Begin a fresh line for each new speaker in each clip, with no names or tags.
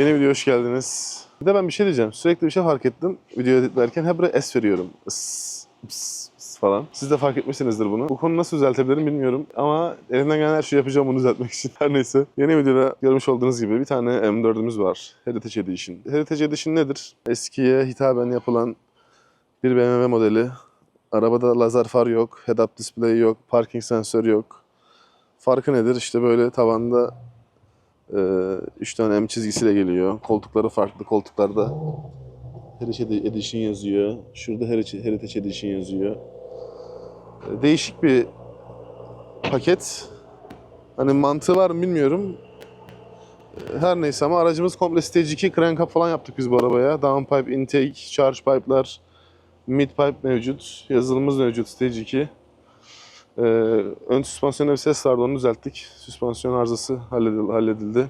Yeni video hoş geldiniz. Bir de ben bir şey diyeceğim. Sürekli bir şey fark ettim. Video editlerken hep buraya S veriyorum. Is, ps, ps falan. Siz de fark etmişsinizdir bunu. Bu konuyu nasıl düzeltebilirim bilmiyorum. Ama elimden gelen her şeyi yapacağım bunu düzeltmek için. Her neyse. Yeni videoda görmüş olduğunuz gibi bir tane M4'ümüz var. Heritage Edition. Heritage Edition nedir? Eskiye hitaben yapılan bir BMW modeli. Arabada lazer far yok, head-up display yok, parking sensör yok. Farkı nedir? İşte böyle tavanda 3 tane M çizgisiyle geliyor. Koltukları farklı. Koltuklarda Heritage Edition yazıyor. Şurada Heritage Edition yazıyor. Ee, Değişik bir paket. Hani mantığı var mı bilmiyorum. Ee, Her neyse ama aracımız komple Stage 2 crank up falan yaptık biz bu arabaya. Downpipe, intake, charge pipe'lar, mid pipe mevcut. Yazılımımız mevcut Stage 2. Ee, ön süspansiyonda bir ses vardı onu düzelttik. Süspansiyon arızası halledildi. halledildi.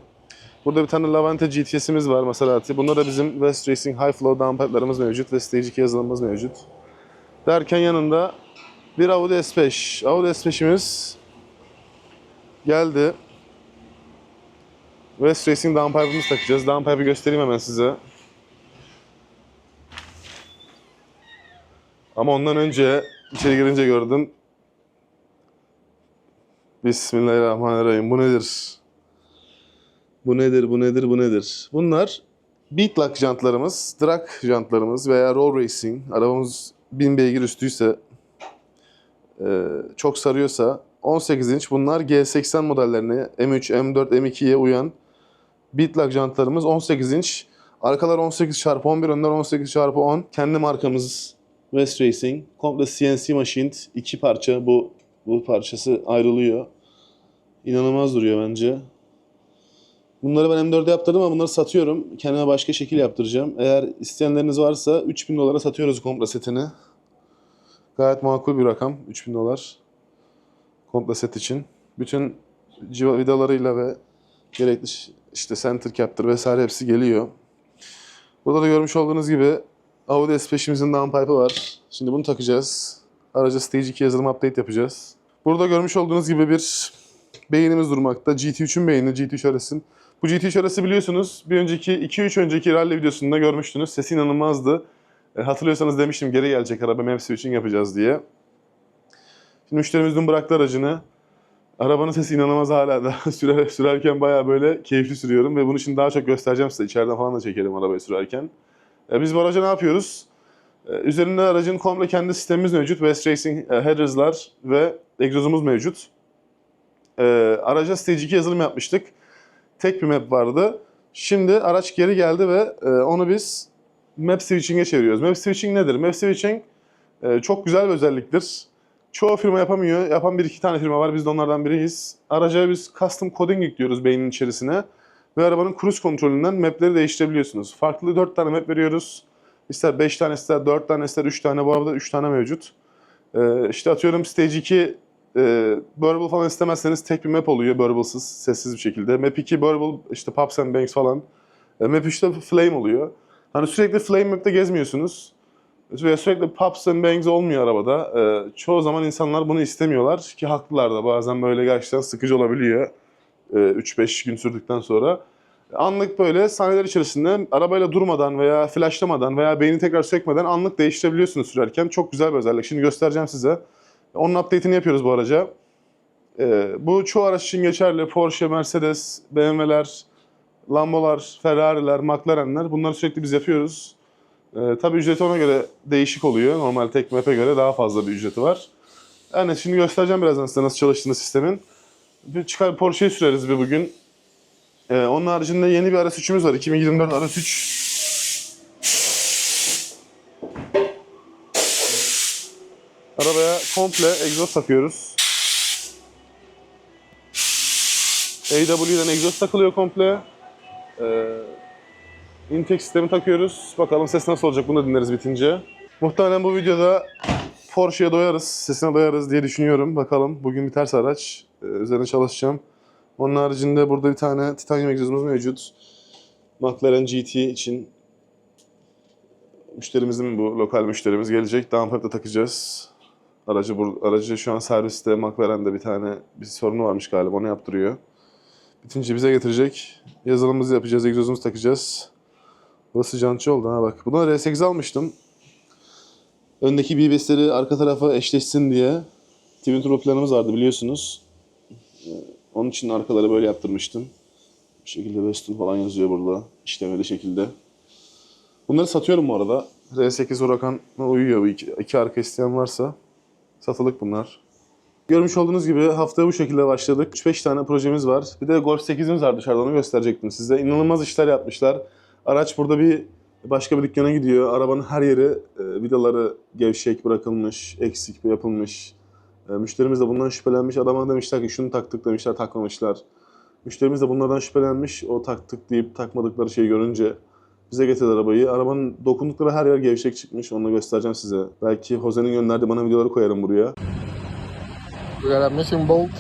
Burada bir tane Lavante GTS'imiz var Maserati. Bunda da bizim West Racing High Flow downpipe'larımız mevcut ve Stage 2 yazılımımız mevcut. Derken yanında bir Audi S5. Audi S5'imiz geldi. West Racing downpipe'ımızı takacağız. Downpipe'ı göstereyim hemen size. Ama ondan önce içeri girince gördüm. Bismillahirrahmanirrahim. Bu nedir? Bu nedir, bu nedir, bu nedir? Bunlar Beatlock jantlarımız, drag jantlarımız veya roll racing. Arabamız 1000 beygir üstüyse, e, çok sarıyorsa 18 inç bunlar G80 modellerine M3, M4, M2'ye uyan Beatlock jantlarımız 18 inç. Arkalar 18 x 11, önler 18 x 10. Kendi markamız West Racing. Komple CNC machined. iki parça bu bu parçası ayrılıyor. İnanılmaz duruyor bence. Bunları ben M4'e yaptırdım ama bunları satıyorum. Kendime başka şekil yaptıracağım. Eğer isteyenleriniz varsa 3000 dolara satıyoruz komple setini. Gayet makul bir rakam. 3000 dolar. Komple set için. Bütün civa vidalarıyla ve gerekli işte center cap'tir vesaire hepsi geliyor. Burada da görmüş olduğunuz gibi Audi S5'imizin downpipe'ı var. Şimdi bunu takacağız. Araca Stage 2 yazılım update yapacağız. Burada görmüş olduğunuz gibi bir beynimiz durmakta. GT3'ün beyni, GT3 RS'in. Bu GT3 RS'i biliyorsunuz bir önceki, 2-3 önceki rally videosunda görmüştünüz. Sesi inanılmazdı. E, hatırlıyorsanız demiştim geri gelecek araba map switching yapacağız diye. Şimdi müşterimiz dün bıraktı aracını. Arabanın sesi inanılmaz hala da sürer, sürerken bayağı böyle keyifli sürüyorum ve bunu şimdi daha çok göstereceğim size. İçeriden falan da çekelim arabayı sürerken. E, biz bu araca ne yapıyoruz? E, üzerinde aracın komple kendi sistemimiz mevcut. West Racing e, headers'lar ve egzozumuz mevcut. E, araca Stage 2 yazılım yapmıştık. Tek bir map vardı. Şimdi araç geri geldi ve e, onu biz map switching'e çeviriyoruz. Map switching nedir? Map switching e, çok güzel bir özelliktir. Çoğu firma yapamıyor. Yapan bir iki tane firma var. Biz de onlardan biriyiz. Araca biz custom coding yüklüyoruz beynin içerisine. Ve arabanın cruise kontrolünden mapleri değiştirebiliyorsunuz. Farklı 4 tane map veriyoruz. İster 5 tane, ister 4 tane, ister 3 tane. Bu arabada 3 tane mevcut. Ee, işte atıyorum Stage 2 e, Burble falan istemezseniz tek bir map oluyor Burble'sız, sessiz bir şekilde. Map 2 Burble, işte Pops and Banks falan. E, map 3'te Flame oluyor. Hani sürekli Flame map'te gezmiyorsunuz. Ve sürekli Pops and Bangs olmuyor arabada. E, çoğu zaman insanlar bunu istemiyorlar ki haklılar da. Bazen böyle gerçekten sıkıcı olabiliyor. E, 3-5 gün sürdükten sonra. Anlık böyle sahneler içerisinde arabayla durmadan veya flashlamadan veya beyni tekrar sökmeden anlık değiştirebiliyorsunuz sürerken. Çok güzel bir özellik. Şimdi göstereceğim size. Onun update'ini yapıyoruz bu araca. Ee, bu çoğu araç için geçerli. Porsche, Mercedes, BMW'ler, Lambo'lar, Ferrari'ler, McLaren'ler bunları sürekli biz yapıyoruz. Ee, tabii ücreti ona göre değişik oluyor. Normal tek map'e göre daha fazla bir ücreti var. Yani şimdi göstereceğim birazdan size nasıl çalıştığını sistemin. Bir çıkar Porsche'yi süreriz bir bugün. Ee, onun haricinde yeni bir RS3'ümüz var. 2024 RS3. Arabaya komple egzoz takıyoruz. AW'den egzoz takılıyor komple. Ee, intake sistemi takıyoruz. Bakalım ses nasıl olacak bunu da dinleriz bitince. Muhtemelen bu videoda Porsche'ye doyarız, sesine doyarız diye düşünüyorum. Bakalım bugün biterse araç. Ee, üzerine çalışacağım. Onun haricinde burada bir tane titanyum egzozumuz mevcut. McLaren GT için müşterimizin bu lokal müşterimiz gelecek. Downpipe'da takacağız. Aracı bur aracı şu an serviste McLaren'de bir tane bir sorunu varmış galiba onu yaptırıyor. Bitince bize getirecek. Yazılımımızı yapacağız, egzozumuzu takacağız. Burası jantçı oldu ha bak. Buna R8 almıştım. Öndeki BBS'leri arka tarafa eşleşsin diye. Twin Turbo planımız vardı biliyorsunuz. Onun için arkaları böyle yaptırmıştım. Bu şekilde Weston falan yazıyor burada. İşlemeli şekilde. Bunları satıyorum bu arada. R8 Huracan'a uyuyor iki, iki arka isteyen varsa. Satılık bunlar. Görmüş olduğunuz gibi haftaya bu şekilde başladık. 3-5 tane projemiz var. Bir de Golf 8'imiz var dışarıda onu gösterecektim size. İnanılmaz işler yapmışlar. Araç burada bir başka bir dükkana gidiyor. Arabanın her yeri e, vidaları gevşek bırakılmış, eksik yapılmış. E, müşterimiz de bundan şüphelenmiş. Adama demişler ki şunu taktık demişler takmamışlar. Müşterimiz de bunlardan şüphelenmiş. O taktık deyip takmadıkları şeyi görünce bize getirdi arabayı. Arabanın dokundukları her yer gevşek çıkmış. Onu göstereceğim size. Belki Jose'nin gönderdiği bana videoları koyarım buraya.
We got a missing bolt.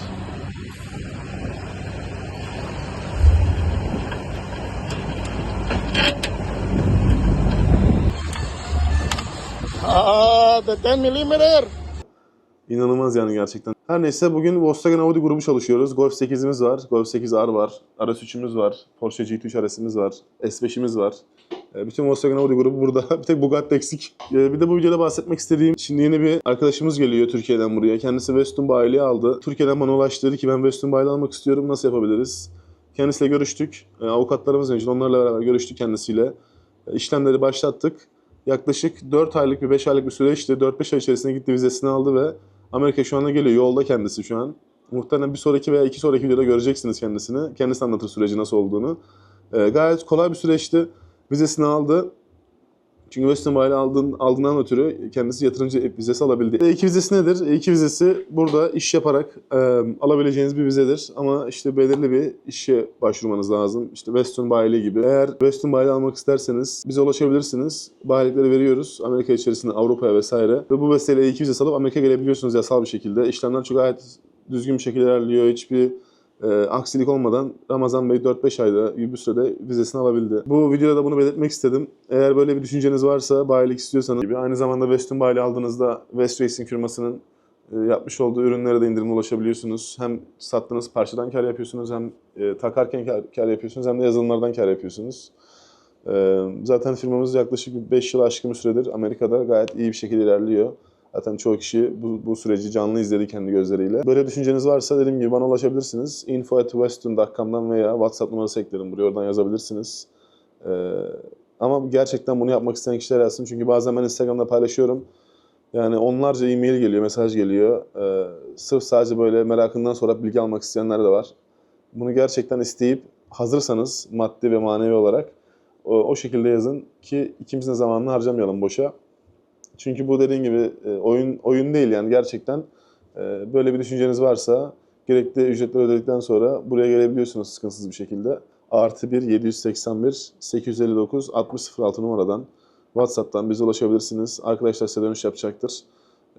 Ah, the 10 millimeter.
İnanılmaz yani gerçekten. Her neyse bugün Volkswagen Audi grubu çalışıyoruz. Golf 8'imiz var, Golf 8R var, RS3'ümüz var, Porsche GT3 RS'imiz var, S5'imiz var. E, Bütün Volkswagen Audi grubu burada. bir tek Bugatti eksik. E, Bir de bu videoda bahsetmek istediğim, şimdi yeni bir arkadaşımız geliyor Türkiye'den buraya. Kendisi Weston bayiliği aldı. Türkiye'den bana ulaştı dedi ki ben Weston bayiliği almak istiyorum, nasıl yapabiliriz? Kendisiyle görüştük. E, Avukatlarımız mevcut, onlarla beraber görüştük kendisiyle. İşlemleri başlattık. Yaklaşık 4 aylık bir 5 aylık bir süreçti. 4-5 ay içerisinde gitti vizesini aldı ve Amerika şu anda geliyor. Yolda kendisi şu an. Muhtemelen bir sonraki veya iki sonraki videoda göreceksiniz kendisini. Kendisi anlatır süreci nasıl olduğunu. Ee, gayet kolay bir süreçti. Vizesini aldı. Çünkü Western Bayrağı aldığın, aldığından ötürü kendisi yatırımcı vizesi alabildi. E2 vizesi nedir? E2 vizesi burada iş yaparak e, alabileceğiniz bir vizedir. Ama işte belirli bir işe başvurmanız lazım. İşte Western Bayrağı gibi. Eğer Western Bayrağı almak isterseniz bize ulaşabilirsiniz. Bayilikleri veriyoruz. Amerika içerisinde, Avrupa'ya vesaire. Ve bu vesileyle E2 vizesi alıp Amerika'ya gelebiliyorsunuz yasal bir şekilde. İşlemler çok gayet düzgün bir şekilde ilerliyor. Hiçbir e, aksilik olmadan Ramazan Bey 4-5 ayda bir sürede vizesini alabildi. Bu videoda da bunu belirtmek istedim. Eğer böyle bir düşünceniz varsa bayilik istiyorsanız gibi aynı zamanda Western bayiliği aldığınızda West Racing firmasının e, yapmış olduğu ürünlere de indirimle ulaşabiliyorsunuz. Hem sattığınız parçadan kar yapıyorsunuz hem e, takarken kar, kar yapıyorsunuz hem de yazılımlardan kar yapıyorsunuz. E, zaten firmamız yaklaşık 5 yıl aşkın bir süredir Amerika'da gayet iyi bir şekilde ilerliyor. Zaten çoğu kişi bu, bu süreci canlı izledi kendi gözleriyle. Böyle düşünceniz varsa dediğim gibi bana ulaşabilirsiniz. info at western.com'dan veya WhatsApp numarası eklerim buraya oradan yazabilirsiniz. Ee, ama gerçekten bunu yapmak isteyen kişiler yazsın. Çünkü bazen ben Instagram'da paylaşıyorum. Yani onlarca e-mail geliyor, mesaj geliyor. Ee, sırf sadece böyle merakından sonra bilgi almak isteyenler de var. Bunu gerçekten isteyip hazırsanız maddi ve manevi olarak o, o şekilde yazın ki ikimizin zamanını harcamayalım boşa. Çünkü bu dediğim gibi e, oyun oyun değil yani gerçekten e, böyle bir düşünceniz varsa gerekli ücretleri ödedikten sonra buraya gelebiliyorsunuz sıkıntısız bir şekilde. Artı 1 781 859 6006 numaradan WhatsApp'tan bize ulaşabilirsiniz. Arkadaşlar size dönüş yapacaktır.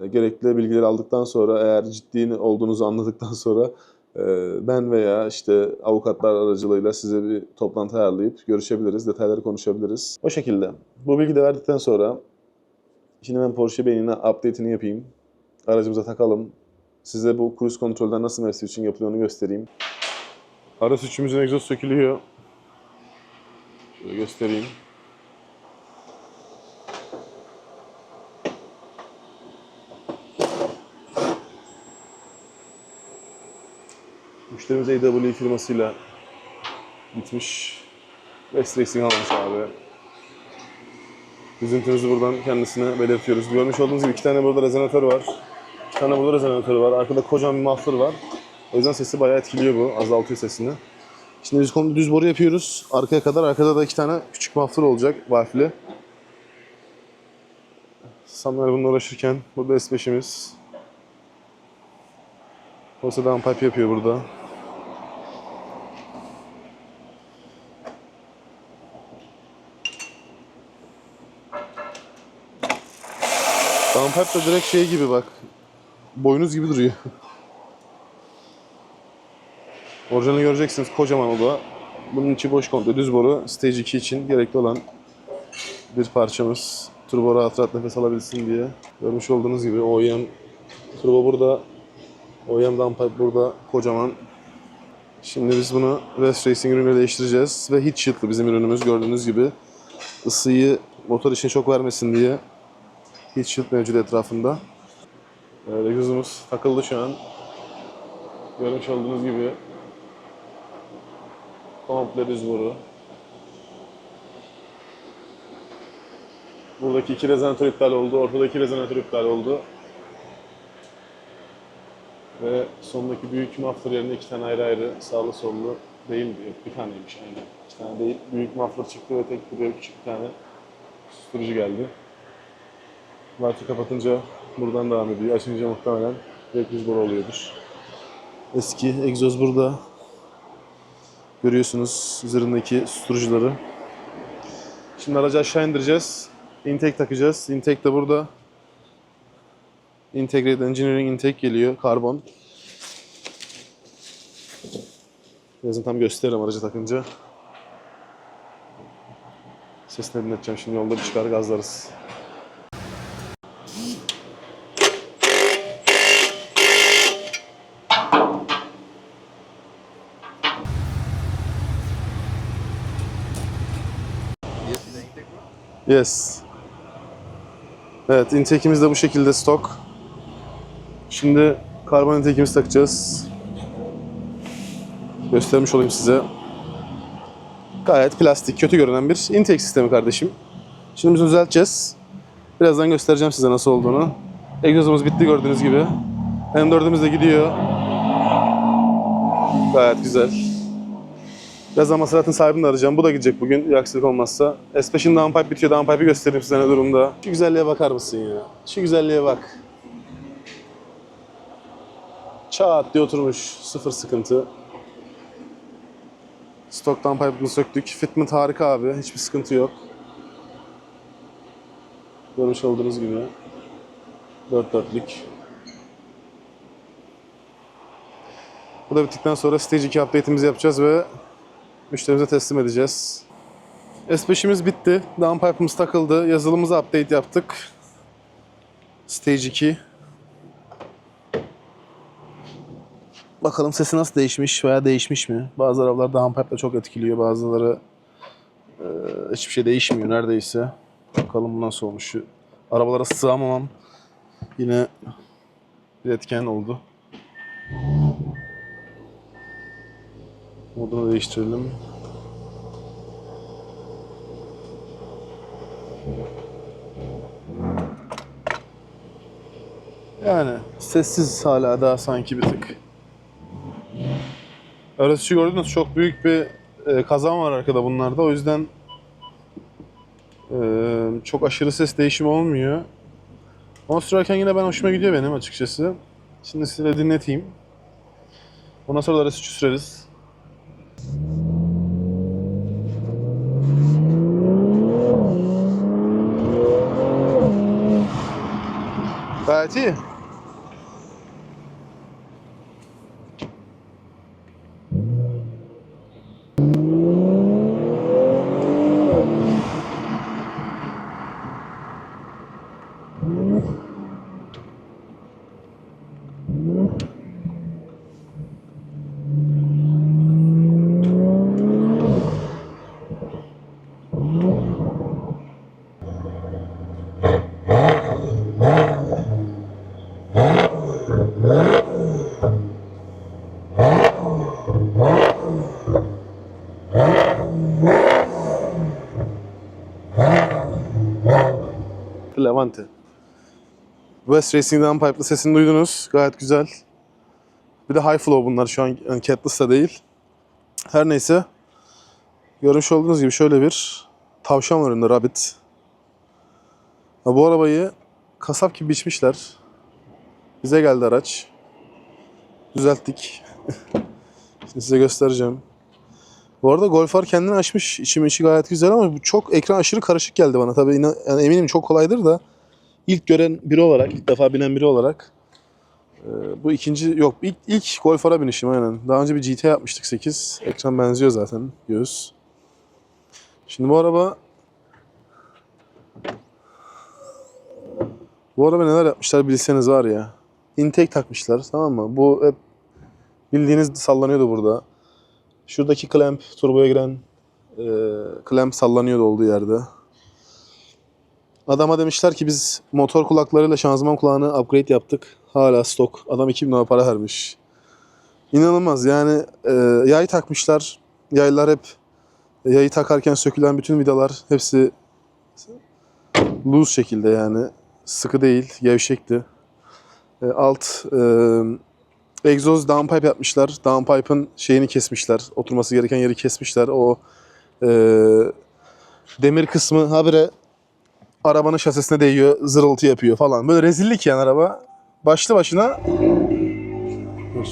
E, Gerekli bilgileri aldıktan sonra eğer ciddi olduğunuzu anladıktan sonra ben veya işte avukatlar aracılığıyla size bir toplantı ayarlayıp görüşebiliriz, detayları konuşabiliriz. O şekilde. Bu bilgi de verdikten sonra Şimdi ben Porsche beynine update'ini yapayım. Aracımıza takalım. Size bu cruise kontrolden nasıl mesaj için yapıldığını göstereyim. Araç üçümüzün egzoz sökülüyor. Şöyle göstereyim. Müşterimiz AW firmasıyla gitmiş. West Racing almış abi. Üzüntümüzü buradan kendisine belirtiyoruz. Görmüş olduğunuz gibi iki tane burada rezonatör var. İki tane burada rezonatör var. Arkada kocaman bir muffler var. O yüzden sesi bayağı etkiliyor bu. Azaltıyor sesini. Şimdi biz komple düz boru yapıyoruz. Arkaya kadar. Arkada da iki tane küçük muffler olacak. Valfli. Samuel bununla uğraşırken burada S5'imiz. Olsa downpipe yapıyor burada. Downpipe da direkt şey gibi bak. Boynuz gibi duruyor. Orijinali göreceksiniz kocaman o da. Bunun içi boş komple düz boru. Stage 2 için gerekli olan bir parçamız. Turbo rahat rahat nefes alabilsin diye. Görmüş olduğunuz gibi OEM turbo burada. OEM downpipe burada kocaman. Şimdi biz bunu West Racing ürünüyle değiştireceğiz. Ve heat shield'lı bizim ürünümüz gördüğünüz gibi. Isıyı motor için çok vermesin diye heat shield mevcut etrafında. Egzozumuz takıldı şu an. Görmüş olduğunuz gibi komple düz boru. Buradaki iki rezonatör iptal oldu, ortadaki rezonatör iptal oldu. Ve sondaki büyük muffler yerine iki tane ayrı ayrı sağlı sollu değil mi? Yok bir taneymiş aynen. İki tane değil. Büyük muffler çıktı ve tek buraya küçük bir tane susturucu geldi. Martı kapatınca buradan devam ediyor. Açınca muhtemelen direkt boru oluyordur. Eski egzoz burada. Görüyorsunuz üzerindeki susturucuları. Şimdi aracı aşağı indireceğiz. Intake takacağız. Intake de burada. Integrated Engineering Intake geliyor. Karbon. Birazdan tam gösteririm aracı takınca. Sesini dinleteceğim şimdi yolda bir çıkar gazlarız. Yes. Evet, intake'imiz de bu şekilde stok. Şimdi karbon intake'imizi takacağız. Göstermiş olayım size. Gayet plastik, kötü görünen bir intake sistemi kardeşim. Şimdi biz düzelteceğiz. Birazdan göstereceğim size nasıl olduğunu. Egzozumuz bitti gördüğünüz gibi. M4'ümüz de gidiyor. Gayet güzel. Birazdan Maserat'ın sahibini arayacağım. Bu da gidecek bugün bir aksilik olmazsa. S5'in downpipe bitiyor. Downpipe'i göstereyim size ne durumda. Şu güzelliğe bakar mısın ya? Şu güzelliğe bak. Çat diye oturmuş. Sıfır sıkıntı. Stock downpipe'ını söktük. Fitment harika abi. Hiçbir sıkıntı yok. Görmüş olduğunuz gibi. Dört dörtlük. Bu da bittikten sonra Stage 2 update'imizi yapacağız ve müşterimize teslim edeceğiz. S5'imiz bitti. Downpipe'ımız takıldı. Yazılımımıza update yaptık. Stage 2. Bakalım sesi nasıl değişmiş veya değişmiş mi? Bazı arabalar downpipe'la çok etkiliyor. Bazıları e, hiçbir şey değişmiyor neredeyse. Bakalım bu nasıl olmuş. Arabalara sığamamam yine bir etken oldu. Modunu değiştirelim. Yani sessiz hala daha sanki bir tık. Arası gördünüz çok büyük bir e, kazan var arkada bunlarda. O yüzden e, çok aşırı ses değişimi olmuyor. Ama sürerken yine ben hoşuma gidiyor benim açıkçası. Şimdi size dinleteyim. Ondan sonra da arası süreriz. Gayet iyi. Levante. West Racing'den pipe'lı sesini duydunuz. Gayet güzel. Bir de high flow bunlar şu an yani catless da değil. Her neyse. Görmüş olduğunuz gibi şöyle bir tavşan var önünde rabbit. Bu arabayı kasap gibi biçmişler. Bize geldi araç. Düzelttik. Şimdi size göstereceğim. Bu arada Golf R kendini açmış. İçim içi gayet güzel ama bu çok ekran aşırı karışık geldi bana. Tabii inan- yani eminim çok kolaydır da ilk gören biri olarak, ilk defa binen biri olarak e, bu ikinci yok ilk, ilk Golf R'a binişim aynen. Daha önce bir GT yapmıştık 8. Ekran benziyor zaten göğüs. Şimdi bu araba bu araba neler yapmışlar bilseniz var ya. Intake takmışlar tamam mı? Bu hep bildiğiniz sallanıyordu burada. Şuradaki clamp turboya giren e, clamp sallanıyordu olduğu yerde. Adama demişler ki biz motor kulaklarıyla şanzıman kulağını upgrade yaptık. Hala stok. Adam 2000 lira para vermiş. İnanılmaz yani e, yay takmışlar. Yaylar hep yayı takarken sökülen bütün vidalar hepsi loose şekilde yani. Sıkı değil, gevşekti. E, alt e, egzoz downpipe yapmışlar. Downpipe'ın şeyini kesmişler. Oturması gereken yeri kesmişler. O e, demir kısmı habire arabanın şasisine değiyor, zırıltı yapıyor falan. Böyle rezillik yani araba. Başlı başına Dur.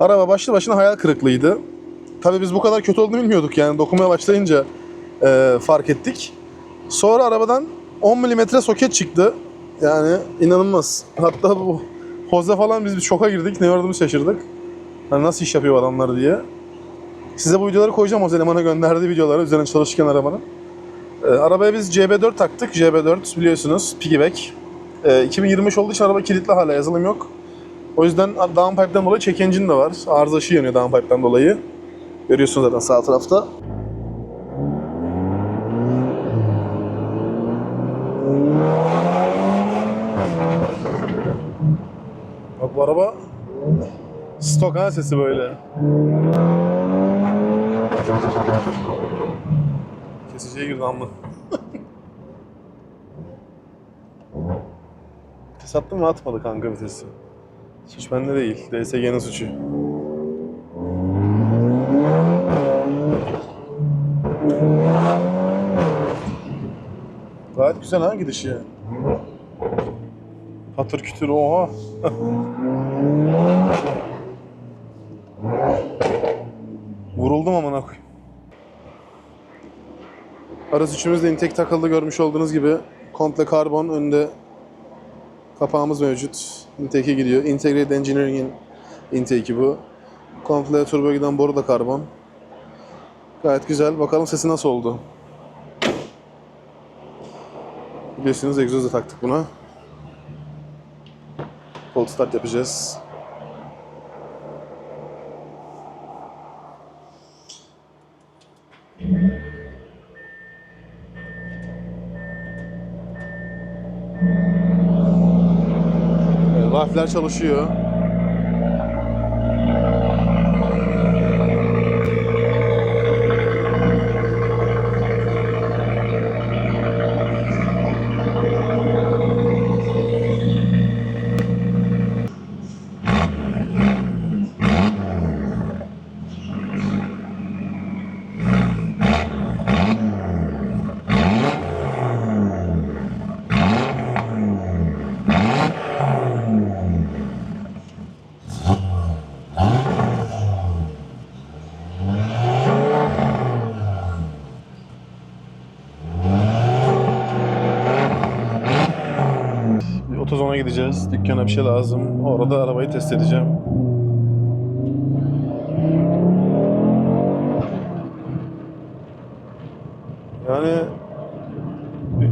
Araba başlı başına hayal kırıklığıydı. Tabii biz bu kadar kötü olduğunu bilmiyorduk yani dokunmaya başlayınca e, fark ettik. Sonra arabadan 10 mm soket çıktı. Yani inanılmaz. Hatta bu Hoze falan biz bir şoka girdik. Ne gördüğümüzü şaşırdık. Hani nasıl iş yapıyor adamlar diye. Size bu videoları koyacağım o elemana gönderdiği videoları üzerine çalışırken arabanın. Ee, arabaya biz CB4 taktık. CB4 biliyorsunuz piggyback. Ee, 2025 olduğu için araba kilitli hala yazılım yok. O yüzden downpipe'den dolayı check de var. Arıza ışığı yanıyor downpipe'den dolayı. Görüyorsunuz zaten sağ tarafta. Bak bu araba stok ha sesi böyle. Kesiciye girdi amma. Vites attı mı atmadı kanka vitesi. Suç bende değil. DSG'nin suçu. Gayet güzel ha gidişi. Patır kütür oha. Vuruldum amına koyayım. Arası üçümüz de intake takıldı görmüş olduğunuz gibi. Komple karbon önünde kapağımız mevcut. Intake'e gidiyor. Integrated Engineering'in intake'i bu. Komple turbo giden boru da karbon. Gayet güzel. Bakalım sesi nasıl oldu. Biliyorsunuz egzoz da taktık buna. Cold start yapacağız. Evet, çalışıyor. Otozona gideceğiz. Dükkana bir şey lazım. Orada arabayı test edeceğim. Yani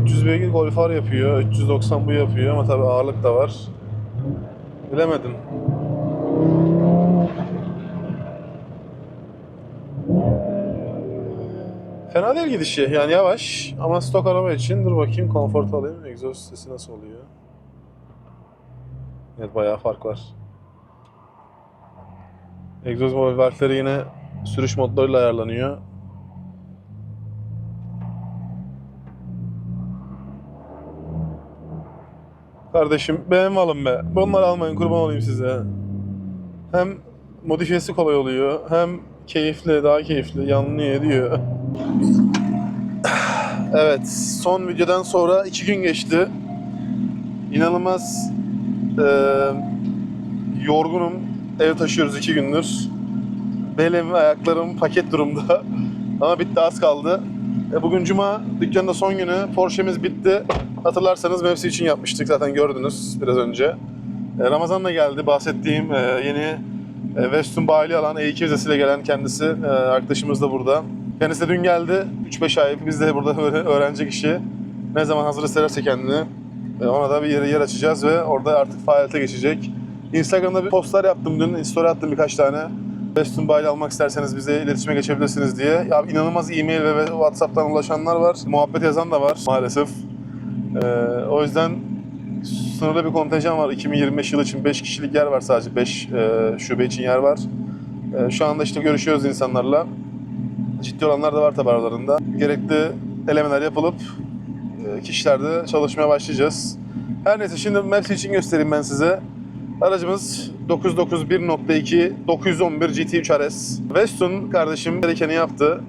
300 beygir Golf R yapıyor, 390 bu yapıyor ama tabii ağırlık da var. Bilemedim. Fena değil gidişi. Yani yavaş ama stok araba için dur bakayım konfor alayım. Egzoz sesi nasıl oluyor? Evet bayağı fark var. Egzoz valfleri yine sürüş modlarıyla ayarlanıyor. Kardeşim BMW alın be. Bunları almayın kurban olayım size. Hem modifiyesi kolay oluyor hem keyifli daha keyifli yanlıyor ediyor. Evet, son videodan sonra iki gün geçti. İnanılmaz eee, yorgunum. Ev taşıyoruz iki gündür. Belim, ayaklarım paket durumda. Ama bitti az kaldı. E, bugün cuma, dükkanda son günü. Porsche'miz bitti. Hatırlarsanız mevsim için yapmıştık zaten gördünüz biraz önce. E, Ramazan da geldi. Bahsettiğim e, yeni e, Western bayili alan E2 vizesiyle gelen kendisi. E, arkadaşımız da burada. Kendisi de dün geldi. 3-5 ay. Biz de burada böyle öğrenci kişi. Ne zaman hazır hissederse kendini. Ona da bir yer, yer açacağız ve orada artık faaliyete geçecek. Instagram'da bir postlar yaptım dün. Story attım birkaç tane. Western Bay'la almak isterseniz bize iletişime geçebilirsiniz diye. Ya inanılmaz e-mail ve WhatsApp'tan ulaşanlar var. Muhabbet yazan da var maalesef. Ee, o yüzden sınırlı bir kontenjan var. 2025 yılı için 5 kişilik yer var sadece. 5 e, şube için yer var. E, şu anda işte görüşüyoruz insanlarla. Ciddi olanlar da var tabi aralarında. Gerekli elemeler yapılıp kişilerde çalışmaya başlayacağız. Her neyse şimdi Maps için göstereyim ben size. Aracımız 991.2 911 GT3 RS. Weston kardeşim gerekeni yaptı.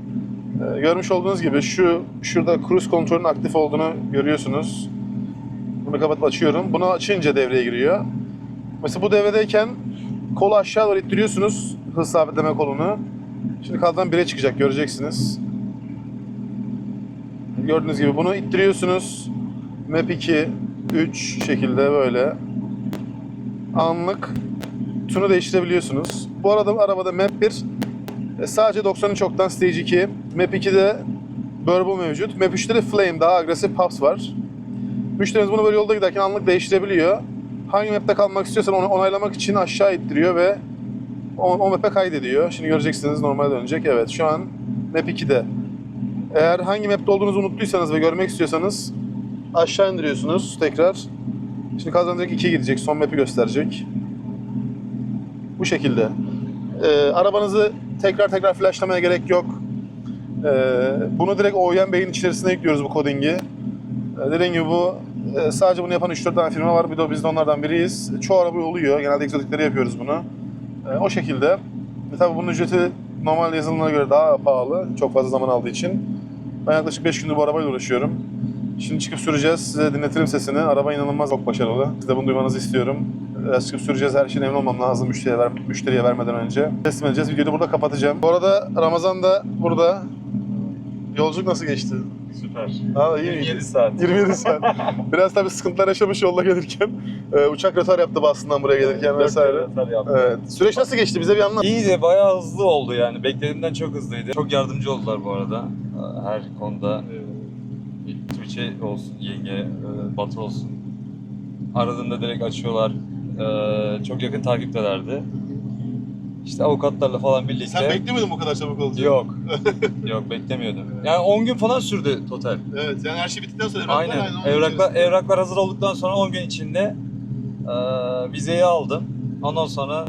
Ee, görmüş olduğunuz gibi şu şurada cruise kontrolün aktif olduğunu görüyorsunuz. Bunu kapatıp açıyorum. Bunu açınca devreye giriyor. Mesela bu devredeyken kolu aşağı doğru ittiriyorsunuz. Hız sabitleme kolunu. Şimdi kaldan 1'e çıkacak göreceksiniz. Gördüğünüz gibi bunu ittiriyorsunuz. Map 2, 3 şekilde böyle anlık tunu değiştirebiliyorsunuz. Bu arada arabada Map 1 e, sadece 90'ın çoktan Stage 2. Map 2'de Burble mevcut. Map 3'te de Flame daha agresif Puffs var. Müşterimiz bunu böyle yolda giderken anlık değiştirebiliyor. Hangi map'te kalmak istiyorsan onu onaylamak için aşağı ittiriyor ve o, o map'e kaydediyor. Şimdi göreceksiniz normale dönecek. Evet şu an map 2'de. Eğer hangi map'te olduğunuzu unuttuysanız ve görmek istiyorsanız aşağı indiriyorsunuz tekrar. Şimdi kazan direkt 2'ye gidecek. Son map'i gösterecek. Bu şekilde. Ee, arabanızı tekrar tekrar flashlamaya gerek yok. Ee, bunu direkt OEM Bey'in içerisine yüklüyoruz bu codingi. Ee, dediğim gibi bu e, sadece bunu yapan 3-4 tane firma var. Bir de biz de onlardan biriyiz. Çoğu araba oluyor. Genelde egzotikleri yapıyoruz bunu. Ee, o şekilde. E, tabii bunun ücreti normal yazılımlara göre daha pahalı. Çok fazla zaman aldığı için. Ben yaklaşık 5 gündür bu arabayla uğraşıyorum. Şimdi çıkıp süreceğiz. Size dinletirim sesini. Araba inanılmaz çok başarılı. Siz de bunu duymanızı istiyorum. Biraz çıkıp süreceğiz. Her şeyin emin olmam lazım müşteriye, ver, müşteriye vermeden önce. Teslim edeceğiz. Videoyu da burada kapatacağım. Bu arada Ramazan da burada. Yolculuk nasıl geçti?
Süper.
Ha, iyi
27
miydi?
saat.
27 saat. Biraz tabii sıkıntılar yaşamış yolda gelirken. Ee, uçak rötar yaptı basından buraya gelirken vesaire. Evet. Süreç nasıl geçti? Bize bir anlat.
İyi de bayağı hızlı oldu yani. Beklediğimden çok hızlıydı. Çok yardımcı oldular bu arada. Her konuda. e, Tuğçe olsun, yenge, e, Batı olsun. Aradığında direkt açıyorlar. E, Çok yakın takiptelerdi. İşte avukatlarla falan birlikte.
Sen bekliyor muydun bu kadar çabuk olacağını?
Yok. Yok beklemiyordum. Yani 10 gün falan sürdü total.
Evet. Yani her şey bittikten sonra evraklar
Aynen.
aynı onun
Evraklar,
içerisinde.
evraklar hazır olduktan sonra 10 gün içinde e, vizeyi aldım. Ondan sonra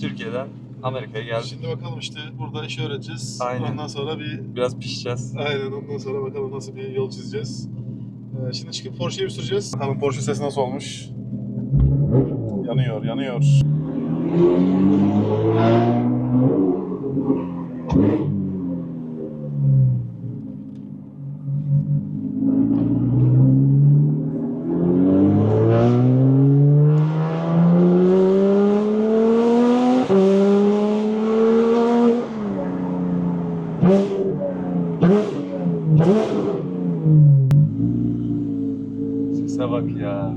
Türkiye'den Amerika'ya geldim.
Şimdi bakalım işte burada işi öğreteceğiz.
Aynen.
Ondan sonra bir
Biraz pişeceğiz.
aynen ondan sonra bakalım nasıl bir yol çizeceğiz. Ee, şimdi çıkıp Porsche'yi bir süreceğiz. Bakalım Porsche sesi nasıl olmuş. Yanıyor, yanıyor.
Sese bak ya.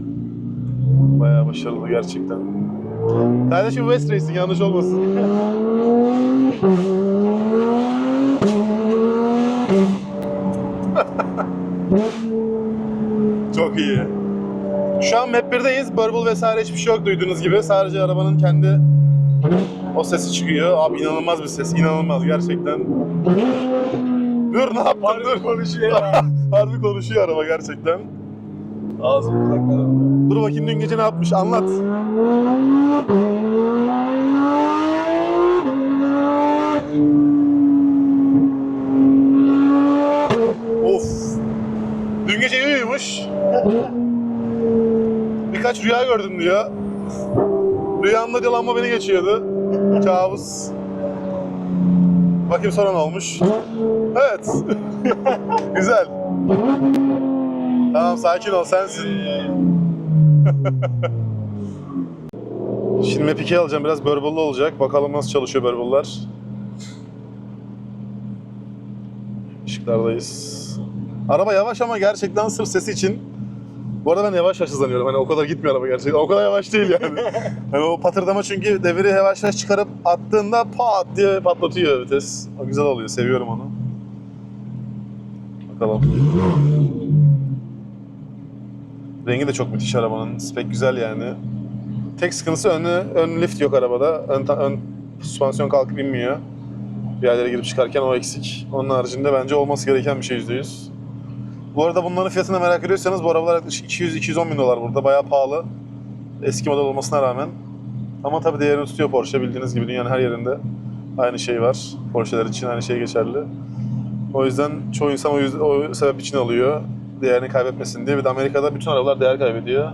Bayağı başarılı gerçekten. Kardeşim West Racing yanlış olmasın. Çok iyi. Şu an Map 1'deyiz. Burble vesaire hiçbir şey yok duyduğunuz gibi. Sadece arabanın kendi o sesi çıkıyor. Abi inanılmaz bir ses. inanılmaz gerçekten. Dur ne yaptın dur.
konuşuyor ya.
Harbi konuşuyor araba gerçekten.
Ağzım kulaklarım.
Dur bakayım dün gece ne yapmış anlat. Of. Dün gece iyi uyumuş. Birkaç rüya gördüm diyor. Rüyamda diyor lamba beni geçiyordu. Kabus. Bakayım sonra ne olmuş. Evet. Güzel. Tamam sakin ol sensin. Şimdi Map 2'yi alacağım. Biraz Burble'lı olacak. Bakalım nasıl çalışıyor Burble'lar. Işıklardayız. Araba yavaş ama gerçekten sırf sesi için. Bu arada ben yavaş yavaş hızlanıyorum. Hani o kadar gitmiyor araba gerçekten. O kadar yavaş değil yani. hani o patırdama çünkü deviri yavaş yavaş çıkarıp attığında pat diye patlatıyor vites. O güzel oluyor. Seviyorum onu. Bakalım. Rengi de çok müthiş arabanın. Spek güzel yani. Tek sıkıntısı önü, ön lift yok arabada. Ön, ön süspansiyon kalkıp inmiyor. Bir yerlere girip çıkarken o eksik. Onun haricinde bence olması gereken bir şey %100. Bu arada bunların fiyatını merak ediyorsanız bu arabalar yaklaşık 200-210 bin dolar burada. Bayağı pahalı. Eski model olmasına rağmen. Ama tabii değerini tutuyor Porsche bildiğiniz gibi dünyanın her yerinde aynı şey var. Porsche'ler için aynı şey geçerli. O yüzden çoğu insan o, yüzden, o sebep için alıyor. Değerini kaybetmesin diye. Bir de Amerika'da bütün arabalar değer kaybediyor.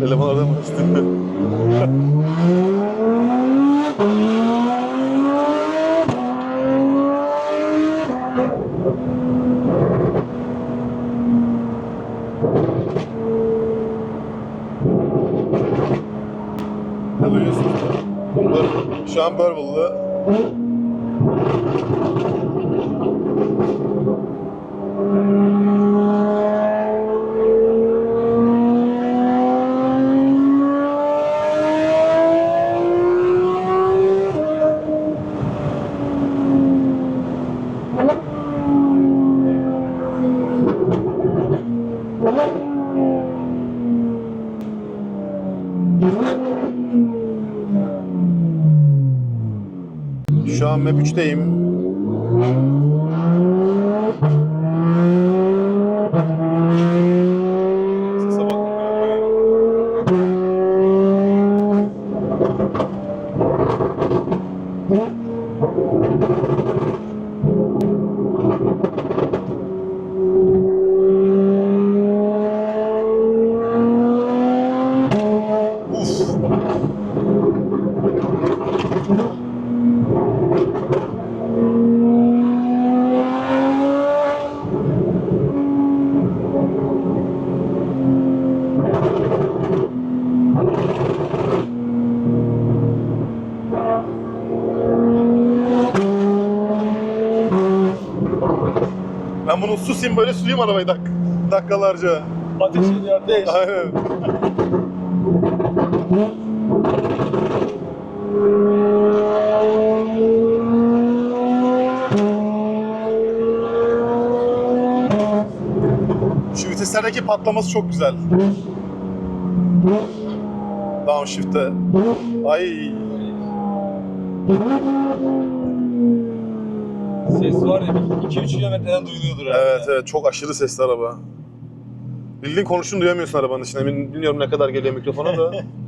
Telefon orada mı? Ne duyuyorsunuz? Şu an Burwell'lı. Map 3'teyim. Susayım böyle süreyim arabayı dak dakikalarca.
Ateş ediyor ateş.
Aynen. Şu viteslerdeki patlaması çok güzel. Downshift'te. Ay.
Ses var ya 2-3 kilometreden duyuluyordur herhalde.
Evet evet çok aşırı sesli araba. Bildiğin konuştuğunu duyamıyorsun arabanın içinde. Bilmiyorum ne kadar geliyor mikrofona da.